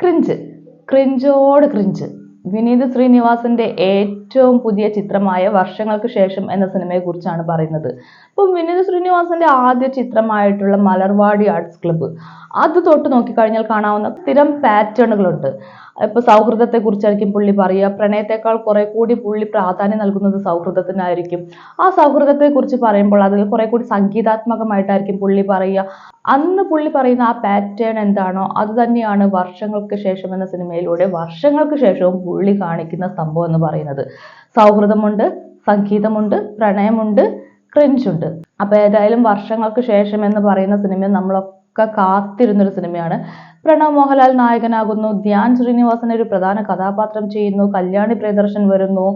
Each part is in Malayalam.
ക്രിഞ്ച് ക്രിഞ്ചോട് ക്രിഞ്ച് വിനീത് ശ്രീനിവാസന്റെ ഏറ്റവും പുതിയ ചിത്രമായ വർഷങ്ങൾക്ക് ശേഷം എന്ന സിനിമയെ കുറിച്ചാണ് പറയുന്നത്. അപ്പം വിനീത് ശ്രീനിവാസന്റെ ആദ്യ ചിത്രമായിട്ടുള്ള മലർവാടി ആർട്സ് ക്ലബ്ബ് അത് തൊട്ട് നോക്കിക്കഴിഞ്ഞാൽ കാണാവുന്ന സ്ഥിരം പാറ്റേണുകളുണ്ട് ഇപ്പൊ സൗഹൃദത്തെ കുറിച്ചായിരിക്കും പുള്ളി പറയുക. പ്രണയത്തെക്കാൾ കുറെ കൂടി പുള്ളി പ്രാധാന്യം നൽകുന്നത് സൗഹൃദത്തിനായിരിക്കും. ആ സൗഹൃദത്തെ കുറിച്ച് പറയുമ്പോൾ അതിൽ കുറെ കൂടി സംഗീതാത്മകമായിട്ടായിരിക്കും പുള്ളി പറയുക. അന്ന് പുള്ളി പറയുന്ന ആ പാറ്റേൺ എന്താണോ അത് തന്നെയാണ് വർഷങ്ങൾക്ക് ശേഷം എന്ന സിനിമയിലൂടെ വർഷങ്ങൾക്ക് ശേഷവും പുള്ളി കാണിക്കുന്ന സംഭവം എന്ന് പറയുന്നത്. സൗഹൃദമുണ്ട് സംഗീതമുണ്ട് പ്രണയമുണ്ട് ക്രിഞ്ചുണ്ട് അപ്പൊ ഏതായാലും വർഷങ്ങൾക്ക് ശേഷം എന്ന് പറയുന്ന സിനിമ നമ്മളൊക്കെ കാത്തിരുന്നൊരു സിനിമയാണ്. പ്രണവ് മോഹൻലാൽ നായകനാകുന്നു. ധ്യാൻ ശ്രീനിവാസൻ ഒരു പ്രധാന കഥാപാത്രം ചെയ്യുന്നു. കല്യാണി പ്രിയദർശൻ വരുന്നു.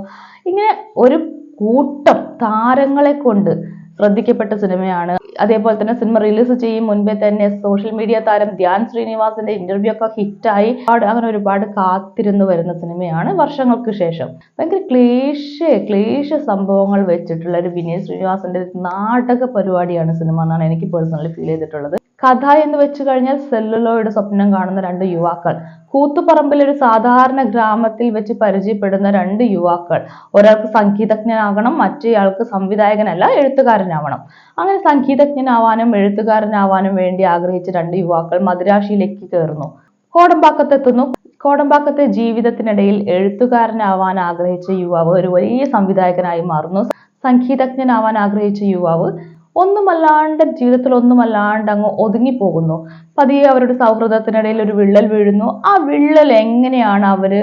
ഇങ്ങനെ ഒരു കൂട്ടം താരങ്ങളെ കൊണ്ട് ശ്രദ്ധിക്കപ്പെട്ട സിനിമയാണ്. അതേപോലെ തന്നെ സിനിമ റിലീസ് ചെയ്യും. മുൻപേ തന്നെ സോഷ്യൽ മീഡിയ താരം ധ്യാൻ ശ്രീനിവാസിന്റെ ഇന്റർവ്യൂ ഒക്കെ ഹിറ്റായി. അങ്ങനെ ഒരുപാട് കാത്തിരുന്നു വരുന്ന സിനിമയാണ് വർഷങ്ങൾക്ക് ശേഷം. ഭയങ്കര ക്ലേശ ക്ലേശ സംഭവങ്ങൾ വെച്ചിട്ടുള്ള ഒരു വിനീത് ശ്രീനിവാസന്റെ നാടക പരിപാടിയാണ് സിനിമ എന്നാണ് എനിക്ക് പേഴ്സണലി ഫീൽ ചെയ്തിട്ടുള്ളത്. കഥ എന്ന് വെച്ച് കഴിഞ്ഞാൽ സെല്ലുലോയുടെ സ്വപ്നം കാണുന്ന രണ്ട് യുവാക്കൾ. കൂത്തുപറമ്പിൽ ഒരു സാധാരണ ഗ്രാമത്തിൽ വെച്ച് പരിചയപ്പെടുന്ന രണ്ട് യുവാക്കൾ. ഒരാൾക്ക് സംഗീതജ്ഞനാകണം മറ്റേയാൾക്ക് സംവിധായകനല്ല എഴുത്തുകാരനാവണം. അങ്ങനെ സംഗീതജ്ഞനാവാനും എഴുത്തുകാരനാവാനും വേണ്ടി ആഗ്രഹിച്ച രണ്ട് യുവാക്കൾ മദിരാശിയിലേക്ക് കയറുന്നു. കോടമ്പാക്കത്തെത്തുന്നു. കോടമ്പാക്കത്തെ ജീവിതത്തിനിടയിൽ എഴുത്തുകാരനാവാൻ ആഗ്രഹിച്ച യുവാവ് ഒരു വലിയ സംവിധായകനായി മാറുന്നു. സംഗീതജ്ഞനാവാൻ ആഗ്രഹിച്ച യുവാവ് ഒന്നുമല്ലാണ്ട് ജീവിതത്തിൽ ഒന്നുമല്ലാണ്ട് അങ്ങ് ഒതുങ്ങിപ്പോകുന്നു. പതിയെ അവരുടെ സൗഹൃദത്തിനിടയിൽ ഒരു വിള്ളൽ വീഴുന്നു. ആ വിള്ളൽ എങ്ങനെയാണ് അവർ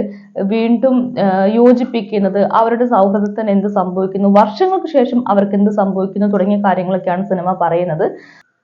വീണ്ടും യോജിപ്പിക്കുന്നത്? അവരുടെ സൗഹൃദത്തിന് എന്ത് സംഭവിക്കുന്നു? വർഷങ്ങൾക്ക് ശേഷം അവർക്ക് എന്ത് സംഭവിക്കുന്നു? തുടങ്ങിയ കാര്യങ്ങളൊക്കെയാണ് സിനിമ പറയുന്നത്.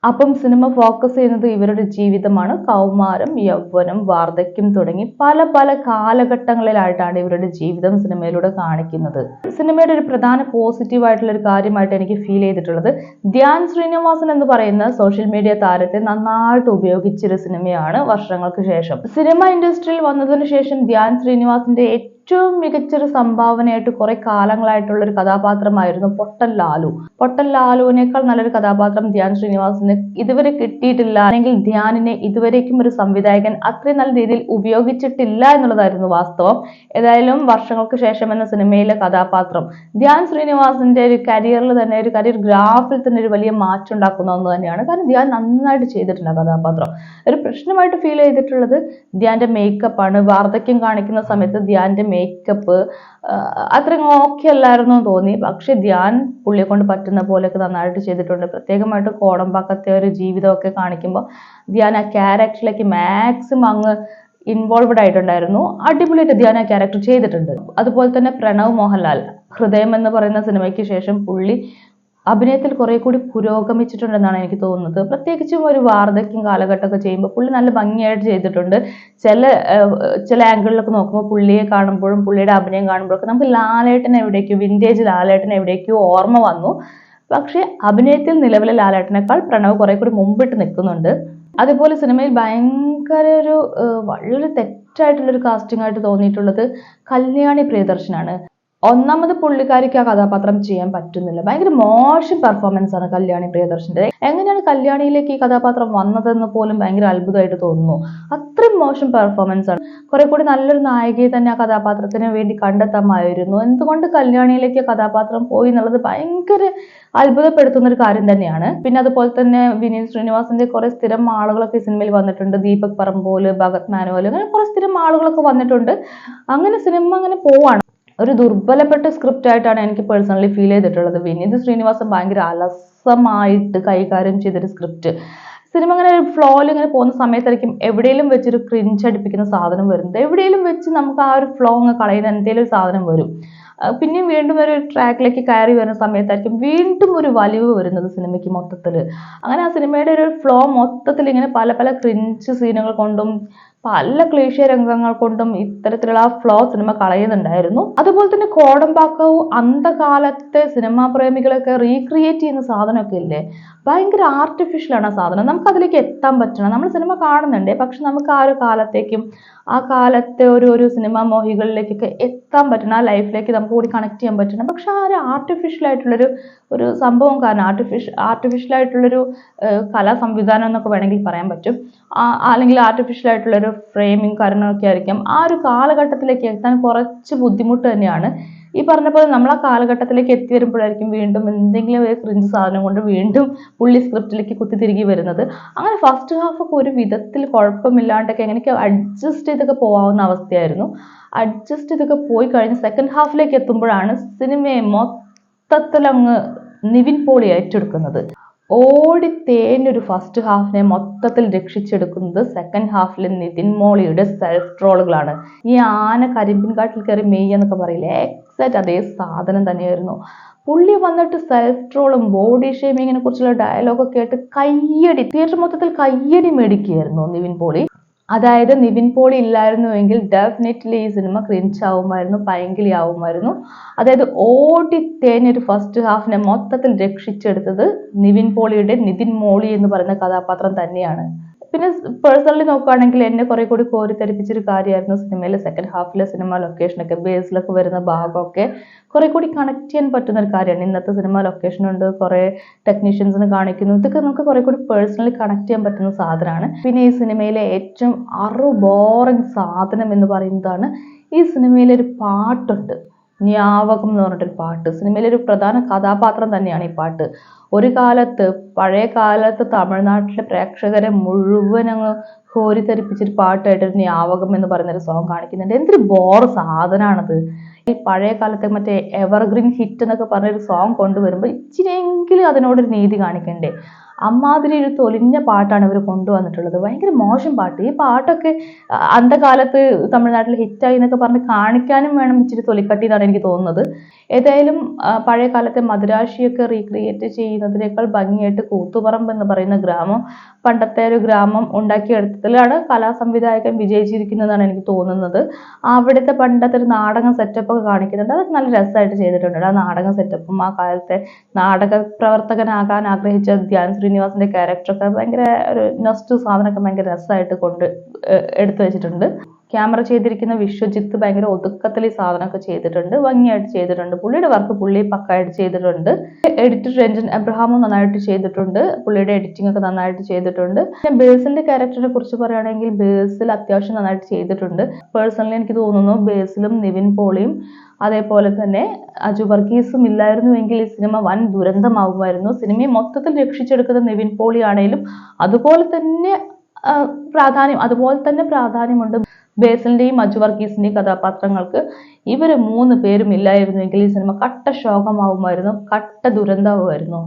അപ്പം സിനിമ ഫോക്കസ് ചെയ്യുന്നത് ഇവരുടെ ജീവിതമാണ്. കൗമാരം യൗവനം വാർദ്ധക്യം തുടങ്ങി പല പല കാലഘട്ടങ്ങളിലായിട്ടാണ് ഇവരുടെ ജീവിതം സിനിമയിലൂടെ കാണിക്കുന്നത്. സിനിമയുടെ ഒരു പ്രധാന പോസിറ്റീവ് ആയിട്ടുള്ള ഒരു കാര്യമായിട്ട് എനിക്ക് ഫീൽ ചെയ്തിട്ടുള്ളത് ധ്യാൻ ശ്രീനിവാസൻ എന്ന് പറയുന്ന സോഷ്യൽ മീഡിയ താരത്തെ നന്നായിട്ട് ഉപയോഗിച്ചൊരു സിനിമയാണ് വർഷങ്ങൾക്ക് ശേഷം. സിനിമ ഇൻഡസ്ട്രിയിൽ വന്നതിന് ശേഷം ധ്യാൻ ശ്രീനിവാസന്റെ ഏറ്റവും മികച്ചൊരു സംഭാവനയായിട്ട് കുറെ കാലങ്ങളായിട്ടുള്ള ഒരു കഥാപാത്രമായിരുന്നു പൊട്ടൻ ലാലു. പൊട്ടൻ ലാലുവിനേക്കാൾ നല്ലൊരു കഥാപാത്രം ധ്യാൻ ശ്രീനിവാസിന് ഇതുവരെ കിട്ടിയിട്ടില്ല. അല്ലെങ്കിൽ ധ്യാനിനെ ഇതുവരേക്കും ഒരു സംവിധായകൻ അത്രയും നല്ല രീതിയിൽ ഉപയോഗിച്ചിട്ടില്ല എന്നുള്ളതായിരുന്നു വാസ്തവം. ഏതായാലും വർഷങ്ങൾക്ക് ശേഷം എന്ന സിനിമയിലെ കഥാപാത്രം ധ്യാൻ ശ്രീനിവാസിന്റെ ഒരു കരിയറിൽ തന്നെ ഒരു കരിയർ ഗ്രാഫിൽ തന്നെ ഒരു വലിയ മാറ്റം ഉണ്ടാക്കുന്ന ഒന്ന് തന്നെയാണ്. കാരണം ധ്യാൻ നന്നായിട്ട് ചെയ്തിട്ടുണ്ട് ആ കഥാപാത്രം. ഒരു പ്രശ്നമായിട്ട് ഫീൽ ചെയ്തിട്ടുള്ളത് ധ്യാന്റെ മേക്കപ്പ് ആണ്. വാർദ്ധക്യം കാണിക്കുന്ന സമയത്ത് ധ്യാന്റെ മേക്കപ്പ് അത്ര ഓക്കെ അല്ലായിരുന്നു എന്ന് തോന്നി. പക്ഷെ ധ്യാൻ പുള്ളിയെ കൊണ്ട് പറ്റുന്ന പോലെയൊക്കെ നന്നായിട്ട് ചെയ്തിട്ടുണ്ട്. പ്രത്യേകമായിട്ട് കോടമ്പാക്കത്തെ ഒരു ജീവിതമൊക്കെ കാണിക്കുമ്പോൾ ധ്യാൻ ആ ക്യാരക്ടറിലേക്ക് മാക്സിമം അങ്ങ് ഇൻവോൾവ്ഡ് ആയിട്ടുണ്ടായിരുന്നു. അടിപൊളിയായിട്ട് ധ്യാൻ ആ ക്യാരക്ടർ ചെയ്തിട്ടുണ്ട്. അതുപോലെ തന്നെ പ്രണവ് മോഹൻലാൽ ഹൃദയം എന്ന് പറയുന്ന സിനിമയ്ക്ക് ശേഷം പുള്ളി അഭിനയത്തിൽ കുറെ കൂടി പുരോഗമിച്ചിട്ടുണ്ടെന്നാണ് എനിക്ക് തോന്നുന്നത്. പ്രത്യേകിച്ചും ഒരു വാർദ്ധക്യം കാലഘട്ടമൊക്കെ ചെയ്യുമ്പോൾ പുള്ളി നല്ല ഭംഗിയായിട്ട് ചെയ്തിട്ടുണ്ട്. ചില ചില ആംഗിളിലൊക്കെ നോക്കുമ്പോൾ പുള്ളിയെ കാണുമ്പോഴും പുള്ളിയുടെ അഭിനയം കാണുമ്പോഴൊക്കെ നമുക്ക് ലാലേട്ടൻ എവിടേക്കോ വിന്റേജ് ലാലേട്ടൻ എവിടേക്കോ ഓർമ്മ വന്നു. പക്ഷേ അഭിനയത്തിൽ നിലവിലെ ലാലേട്ടനേക്കാൾ പ്രണവ് കുറെ കൂടി മുമ്പിട്ട് നിൽക്കുന്നുണ്ട്. അതുപോലെ സിനിമയിൽ ഭയങ്കര ഒരു വളരെ തെറ്റായിട്ടുള്ളൊരു കാസ്റ്റിംഗ് ആയിട്ട് തോന്നിയിട്ടുള്ളത് കല്യാണി പ്രിയദർശനാണ്. ഒന്നാമത് പുള്ളിക്കാരിക്ക് ആ കഥാപാത്രം ചെയ്യാൻ പറ്റുന്നില്ല. ഭയങ്കര മോശം പെർഫോമൻസ് ആണ് കല്യാണി പ്രിയദർശന്റെ എങ്ങനെയാണ് കല്യാണിയിലേക്ക് ഈ കഥാപാത്രം വന്നതെന്ന് പോലും ഭയങ്കര അത്ഭുതമായിട്ട് തോന്നുന്നു. അത്രയും മോശം പെർഫോമൻസ് ആണ്. കുറെ കൂടി നല്ലൊരു നായികയെ തന്നെ ആ കഥാപാത്രത്തിന് വേണ്ടി കണ്ടെത്താമായിരുന്നു. എന്തുകൊണ്ട് കല്യാണിയിലേക്ക് കഥാപാത്രം പോയി എന്നുള്ളത് ഭയങ്കര അത്ഭുതപ്പെടുത്തുന്ന ഒരു കാര്യം തന്നെയാണ്. പിന്നെ അതുപോലെ തന്നെ വിനീത് ശ്രീനിവാസന്റെ കുറെ സ്ഥിരം ആളുകളൊക്കെ സിനിമയിൽ വന്നിട്ടുണ്ട്. ദീപക് പറമ്പോൽ ഭഗത് മാനുവൽ അങ്ങനെ കുറെ സ്ഥിരം ആളുകളൊക്കെ വന്നിട്ടുണ്ട്. അങ്ങനെ സിനിമ അങ്ങനെ പോവാണ്. ഒരു ദുർബലപ്പെട്ട സ്ക്രിപ്റ്റ് ആയിട്ടാണ് എനിക്ക് പേഴ്സണലി ഫീൽ ചെയ്തിട്ടുള്ളത്. വിനീത് ശ്രീനിവാസൻ ഭയങ്കര അലസമായിട്ട് കൈകാര്യം ചെയ്തൊരു സ്ക്രിപ്റ്റ് സിനിമ ഇങ്ങനെ ഒരു ഫ്ലോയിൽ ഇങ്ങനെ പോകുന്ന സമയത്തായിരിക്കും എവിടെയെങ്കിലും വെച്ചൊരു ക്രിഞ്ച് അടിപ്പിക്കുന്ന സാധനം വരുന്നത്. എവിടെയെങ്കിലും വെച്ച് നമുക്ക് ആ ഒരു ഫ്ലോ അങ്ങ് കളയുന്ന എന്തെങ്കിലും ഒരു സാധനം വരും. പിന്നെയും വീണ്ടും ഒരു ട്രാക്കിലേക്ക് കയറി വരുന്ന സമയത്തായിരിക്കും വീണ്ടും ഒരു വലിവ് വരുന്നത് സിനിമയ്ക്ക് മൊത്തത്തിൽ അങ്ങനെ ആ സിനിമയുടെ ഒരു ഫ്ലോ മൊത്തത്തിൽ ഇങ്ങനെ പല പല ക്രിഞ്ച് സീനുകൾ കൊണ്ടും പല ക്ലേശ രംഗങ്ങൾ കൊണ്ടും ഇത്തരത്തിലുള്ള ആ ഫ്ലോ സിനിമ കളയുന്നുണ്ടായിരുന്നു. അതുപോലെ തന്നെ കോടമ്പാക്കവും അന്ധകാലത്തെ സിനിമാ പ്രേമികളൊക്കെ റീക്രിയേറ്റ് ചെയ്യുന്ന സാധനമൊക്കെ ഇല്ലേ? ഭയങ്കര ആർട്ടിഫിഷ്യലാണ് ആ സാധനം. നമുക്ക് അതിലേക്ക് എത്താൻ പറ്റണം. നമ്മൾ സിനിമ കാണുന്നുണ്ട്. പക്ഷെ നമുക്ക് ആ ഒരു കാലത്തേക്കും ആ കാലത്തെ ഒരു ഒരു സിനിമാ മോഹികളിലേക്കൊക്കെ എത്താൻ പറ്റണം. ആ ലൈഫിലേക്ക് നമുക്ക് കൂടി കണക്ട് ചെയ്യാൻ പറ്റണം പക്ഷെ ആ ഒരു ആർട്ടിഫിഷ്യൽ ആയിട്ടുള്ളൊരു ഒരു സംഭവം കാരണം ആർട്ടിഫിഷ്യൽ ആർട്ടിഫിഷ്യൽ ആയിട്ടുള്ളൊരു കലാ സംവിധാനം എന്നൊക്കെ വേണമെങ്കിൽ പറയാൻ പറ്റും. അല്ലെങ്കിൽ ആർട്ടിഫിഷ്യൽ ആയിട്ടുള്ളൊരു ഫ്രെയിമിങ് കാരണമൊക്കെ ആയിരിക്കും. ആ ഒരു കാലഘട്ടത്തിലേക്ക് എത്താൻ കുറച്ച് ബുദ്ധിമുട്ട് തന്നെയാണ് ഈ പറഞ്ഞ പോലെ നമ്മൾ ആ കാലഘട്ടത്തിലേക്ക് എത്തി വരുമ്പോഴായിരിക്കും വീണ്ടും എന്തെങ്കിലും ഒരു ക്രിഞ്ച് സാധനം കൊണ്ട് വീണ്ടും പുള്ളി സ്ക്രിപ്റ്റിലേക്ക് കുത്തി തിരികെ വരുന്നത്. അങ്ങനെ ഫസ്റ്റ് ഹാഫ് ഒക്കെ ഒരു വിധത്തിൽ കുഴപ്പമില്ലാണ്ടൊക്കെ എങ്ങനെയൊക്കെ അഡ്ജസ്റ്റ് ചെയ്തൊക്കെ പോകാവുന്ന അവസ്ഥയായിരുന്നു. അഡ്ജസ്റ്റ് ചെയ്തൊക്കെ പോയി കഴിഞ്ഞ് സെക്കൻഡ് ഹാഫിലേക്ക് എത്തുമ്പോഴാണ് സിനിമയെ മൊത്തത്തിലങ്ങ് നിവിൻ പോളി ഏറ്റെടുക്കുന്നത്. ഓടി തേഞ്ഞൊരു ഫസ്റ്റ് ഹാഫിനെ മൊത്തത്തിൽ രക്ഷിച്ചെടുക്കുന്നത് സെക്കൻഡ് ഹാഫിൽ നിതിൻ മോളിയുടെ സെൽഫ് ട്രോളുകളാണ് ഈ ആന കരിമ്പിൻ കാട്ടിൽ കയറി മെയ്യ എന്നൊക്കെ പറയില്ലേ? എക്സാക്റ്റ് അതേ സാധനം തന്നെയായിരുന്നു. പുള്ളി വന്നിട്ട് സെൽഫ് ട്രോളും ബോഡി ഷേമിങ്ങിനെ കുറിച്ചുള്ള ഡയലോഗൊക്കെ ആയിട്ട് കയ്യടി തിയേറ്റർ മൊത്തത്തിൽ കയ്യടി മേടിക്കുകയായിരുന്നു നിവിൻ പോളി. അതായത് നിവിൻ പോളി ഇല്ലായിരുന്നുവെങ്കിൽ ഡെഫിനറ്റ്ലി ഈ സിനിമ ക്രിഞ്ച് ആവുമായിരുന്നു പൈങ്കിളി ആവുമായിരുന്നു അതായത് ഓടി തേഞ്ഞൊരു ഫസ്റ്റ് ഹാഫിനെ മൊത്തത്തിൽ രക്ഷിച്ചെടുത്തത് നിവിൻ പോളിയുടെ നിതിൻ മോളി എന്ന് പറയുന്ന കഥാപാത്രം തന്നെയാണ്. പിന്നെ പേഴ്സണലി നോക്കുകയാണെങ്കിൽ എന്നെ കുറെ കൂടി കോരിത്തരിപ്പിച്ചൊരു കാര്യമായിരുന്നു സിനിമയിലെ സെക്കൻഡ് ഹാഫിലെ സിനിമ ലൊക്കേഷനൊക്കെ ബേസിലൊക്കെ വരുന്ന ഭാഗമൊക്കെ. കുറെ കൂടി കണക്ട് ചെയ്യാൻ പറ്റുന്ന ഒരു കാര്യമാണ്. ഇന്നത്തെ സിനിമ ലൊക്കേഷൻ ഉണ്ട് കുറെ ടെക്നീഷ്യൻസിന് കാണിക്കുന്നു. ഇതൊക്കെ നമുക്ക് കുറെ കൂടി പേഴ്സണലി കണക്ട് ചെയ്യാൻ പറ്റുന്ന സാധനമാണ്. പിന്നെ ഈ സിനിമയിലെ ഏറ്റവും അറു ബോറിങ് സാധനം എന്ന് പറയുന്നതാണ് ഈ സിനിമയിലെ ഒരു പാട്ടുണ്ട്. ജ്ഞാപകം എന്ന് പറഞ്ഞിട്ടൊരു പാട്ട്. സിനിമയിലെ ഒരു പ്രധാന കഥാപാത്രം തന്നെയാണ് ഈ പാട്ട്. ഒരു കാലത്ത് പഴയ കാലത്ത് തമിഴ്നാട്ടിലെ പ്രേക്ഷകരെ മുഴുവൻ അങ്ങ് കോരിത്തരിപ്പിച്ചൊരു പാട്ടായിട്ട് ഒരു ജ്ഞാപകം എന്ന് പറയുന്ന ഒരു സോങ് കാണിക്കുന്നുണ്ട്. എന്തൊരു ബോർ സാധനമാണത് ഈ പഴയ കാലത്തെ മറ്റേ എവർഗ്രീൻ ഹിറ്റ് എന്നൊക്കെ പറഞ്ഞൊരു സോങ് കൊണ്ടുവരുമ്പോൾ ഇച്ചിരിയെങ്കിലും അതിനോടൊരു നീതി കാണിക്കണ്ടേ? അമ്മാതിരി ഒരു തൊലിഞ്ഞ പാട്ടാണ് ഇവർ കൊണ്ടുവന്നിട്ടുള്ളത്. ഭയങ്കര മോശം പാട്ട്. ഈ പാട്ടൊക്കെ അന്ധകാലത്ത് തമിഴ്നാട്ടിൽ ഹിറ്റായി എന്നൊക്കെ പറഞ്ഞ് കാണിക്കാനും വേണം ഇച്ചിരി തൊലിക്കട്ടി എന്നാണ് എനിക്ക് തോന്നുന്നത്. ഏതായാലും പഴയ കാലത്തെ മദുരാശിയൊക്കെ റീക്രിയേറ്റ് ചെയ്യുന്നതിനേക്കാൾ ഭംഗിയായിട്ട് കൂത്തുപറമ്പ് എന്ന് പറയുന്ന ഗ്രാമം പണ്ടത്തെ ഒരു ഗ്രാമം ഉണ്ടാക്കിയെടുത്തതിലാണ് കലാ സംവിധായകൻ വിജയിച്ചിരിക്കുന്നതെന്നാണ് എനിക്ക് തോന്നുന്നത്. അവിടുത്തെ പണ്ടത്തെ ഒരു നാടകം സെറ്റപ്പ് ഒക്കെ കാണിക്കുന്നുണ്ട്. അതൊക്കെ നല്ല രസമായിട്ട് ചെയ്തിട്ടുണ്ട്. ആ നാടകം സെറ്റപ്പും ആ കാലത്തെ നാടക പ്രവർത്തകനാകാൻ ആഗ്രഹിച്ച ധ്യാൻ ശ്രീനിവാസിന്റെ ക്യാരക്ടറൊക്കെ ഭയങ്കര ഒരു നെസ്റ്റ് സാധനമൊക്കെ ഭയങ്കര രസമായിട്ട് കൊണ്ട് എടുത്തു വെച്ചിട്ടുണ്ട്. ക്യാമറ ചെയ്തിരിക്കുന്ന വിശ്വജിത്ത് ഭയങ്കര ഒതുക്കത്തിൽ ഈ സാധനമൊക്കെ ചെയ്തിട്ടുണ്ട്. ഭംഗിയായിട്ട് ചെയ്തിട്ടുണ്ട്. പുള്ളിയുടെ വർക്ക് പുള്ളി പക്കായിട്ട് ചെയ്തിട്ടുണ്ട്. എഡിറ്റർ രഞ്ജൻ എബ്രഹാമും നന്നായിട്ട് ചെയ്തിട്ടുണ്ട്. പുള്ളിയുടെ എഡിറ്റിംഗ് ഒക്കെ നന്നായിട്ട് ചെയ്തിട്ടുണ്ട്. പിന്നെ ബേഴ്സിന്റെ ക്യാരക്ടറിനെ കുറിച്ച് പറയുകയാണെങ്കിൽ ബേസിൽ അത്യാവശ്യം നന്നായിട്ട് ചെയ്തിട്ടുണ്ട്. പേഴ്സണലി എനിക്ക് തോന്നുന്നു ബേസിലും നിവിൻ പോളിയും അതേപോലെ തന്നെ അജു വർഗീസും ഇല്ലായിരുന്നുവെങ്കിൽ ഈ സിനിമ വൻ ദുരന്തമാകുമായിരുന്നു സിനിമയെ മൊത്തത്തിൽ രക്ഷിച്ചെടുക്കുന്ന നിവിൻ പോളി ആണെങ്കിലും അതുപോലെ തന്നെ പ്രാധാന്യം അതുപോലെ തന്നെ പ്രാധാന്യമുണ്ട്. ബേസിലിന്റെയും മജു വർഗീസിന്റെയും കഥാപാത്രങ്ങൾക്ക് ഇവർ മൂന്ന് പേരും ഇല്ലായിരുന്നുവെങ്കിൽ ഈ സിനിമ കട്ട ശോകമാവുമായിരുന്നു കട്ട ദുരന്തമാവുമായിരുന്നു.